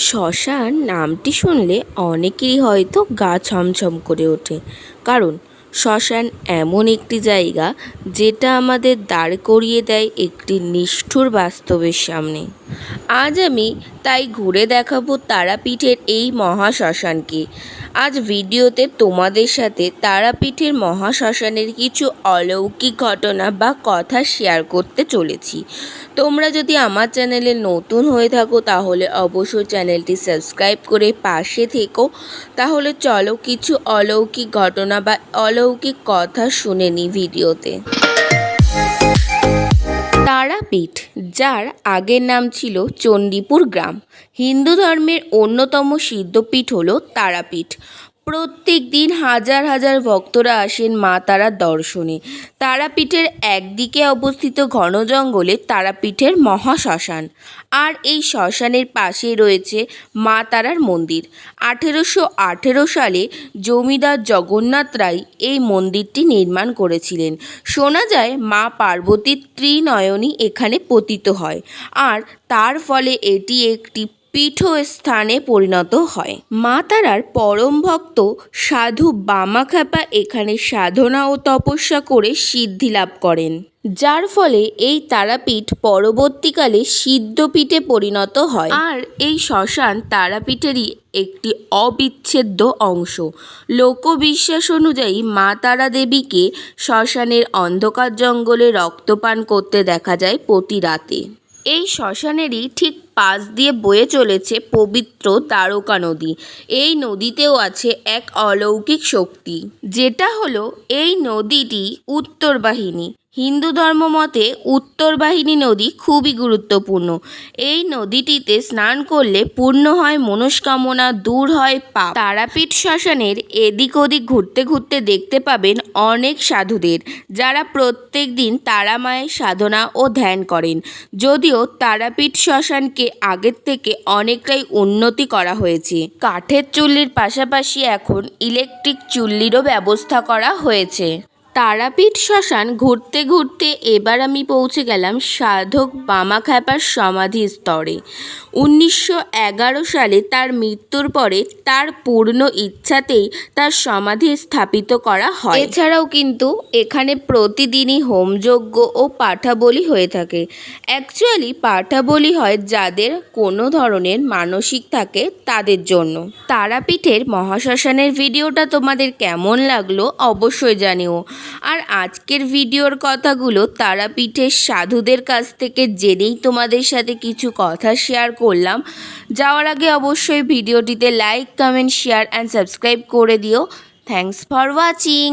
শ্মশান নামটি শুনলে অনেকেরই হয়তো গা ছমছম করে ওঠে। কারণ শ্মশান এমন একটি জায়গা যেটা আমাদের দাঁড় করিয়ে দেয় একটি নিষ্ঠুর বাস্তবের সামনে। আজ আমি তাই ঘুরে দেখাবো তারাপীঠের এই মহাশ্মশানকে। আজ ভিডিওতে তোমাদের সাথে তারাপীঠের মহাশ্মশানের কিছু অলৌকিক ঘটনা বা কথা শেয়ার করতে চলেছি। তোমরা যদি আমার চ্যানেলে নতুন হয়ে থাকো, তাহলে অবশ্যই চ্যানেলটি সাবস্ক্রাইব করে পাশে থেকো। তাহলে চলো কিছু অলৌকিক ঘটনা বা অলৌকিক কথা শুনে নিই ভিডিওতে। তারাপীঠ, যার আগের নাম ছিল চণ্ডীপুর গ্রাম। হিন্দু ধর্মের অন্যতম সিদ্ধপীঠ হল তারাপীঠ। প্রত্যেক দিন হাজার হাজার ভক্তরা আসেন মা তারার দর্শনে। তারাপীঠের একদিকে অবস্থিত ঘন জঙ্গলে তারাপীঠের মহাশ্মশান আর এই শ্মশানের পাশেই রয়েছে মা তারার মন্দির। আঠেরোশো আঠেরো সালে জমিদার জগন্নাথ রায় এই মন্দিরটি নির্মাণ করেছিলেন। শোনা যায়, মা পার্বতীর ত্রিনয়নী এখানে পতিত হয় আর তার ফলে এটি একটি পীঠস্থানে পরিণত হয়। মা তারার পরম ভক্ত সাধু বামাখ্যাপা এখানে সাধনা ও তপস্যা করে সিদ্ধি লাভ করেন। যার ফলে এই তারাপীঠ পরবর্তীকালে সিদ্ধপীঠে পরিণত হয়। আর এই শ্মশান তারাপীঠেরই একটি অবিচ্ছেদ্য অংশ। লোকবিশ্বাস অনুযায়ী মা তারা দেবীকে শ্মশানের অন্ধকার জঙ্গলে রক্তপান করতে দেখা যায় প্রতি রাতে। এই শ্মশানেরই ঠিক পাশ দিয়ে বয়ে চলেছে পবিত্র দ্বারকা নদী। এই নদীতেও আছে এক অলৌকিক শক্তি। যেটা হলো এই নদীটি উত্তর বাহিনী হিন্দু ধর্ম মতে উত্তর বাহিনী নদী খুবই গুরুত্বপূর্ণ। এই নদীটিতে স্নান করলে পূর্ণ হয় মনস্কামনা, দূর হয় পাপ। তারাপীঠ শ্মশানের এদিক ওদিক ঘুরতে ঘুরতে দেখতে পাবেন অনেক সাধুদের, যারা প্রত্যেক দিন তারা মায়ের সাধনা ও ধ্যান করেন। যদিও তারাপীঠ শ্মশানকে আগের থেকে অনেকটাই উন্নতি করা হয়েছে। কাঠের চুল্লির পাশাপাশি এখন ইলেকট্রিক চুল্লিরও ব্যবস্থা করা হয়েছে। তারাপীঠ শ্মশান ঘুরতে ঘুরতে এবার আমি পৌঁছে গেলাম সাধক বামাখ্যাপার সমাধি স্তরে। উনিশশো এগারো সালে তার মৃত্যুর পরে তার পূর্ণ ইচ্ছাতেই তার সমাধি স্থাপিত করা হয়। এছাড়াও কিন্তু এখানে প্রতিদিনই হোমযজ্ঞ ও পাঠাবলি হয়ে থাকে। অ্যাকচুয়ালি পাঠাবলি হয় যাদের কোনো ধরনের মানসিক থাকে তাদের জন্য। তারাপীঠের মহাশ্মশানের ভিডিওটা তোমাদের কেমন লাগল অবশ্যই জানিও। আর আজকের ভিডিওর কথাগুলো তারাপীঠের সাধুদের কাছ থেকে জেনেই তোমাদের সাথে কিছু কথা শেয়ার করলাম। যাওয়ার আগে অবশ্যই ভিডিওটিতে like comment share and subscribe করে দিও। Thanks for watching